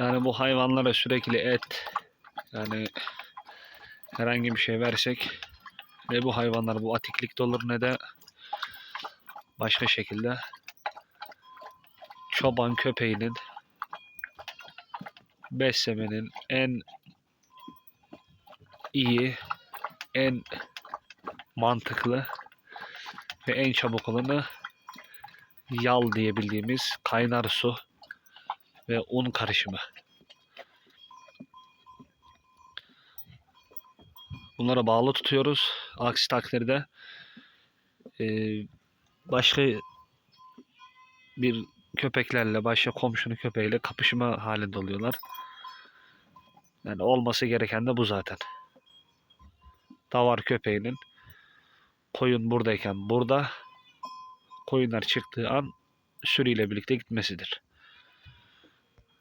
Yani bu hayvanlara sürekli et yani herhangi bir şey versek ne bu hayvanlar bu atiklikte olur ne de başka şekilde çoban köpeğinin beslemenin en iyi, en mantıklı ve en çabuk olanı yal diyebildiğimiz kaynar su ve un karışımı. Bunlara bağlı tutuyoruz. Aksi takdirde eee, başka bir köpeklerle, başka komşunun köpeğiyle kapışma halinde oluyorlar. Yani olması gereken de bu zaten. Davar köpeğinin koyun buradayken burada, koyunlar çıktığı an sürüyle birlikte gitmesidir.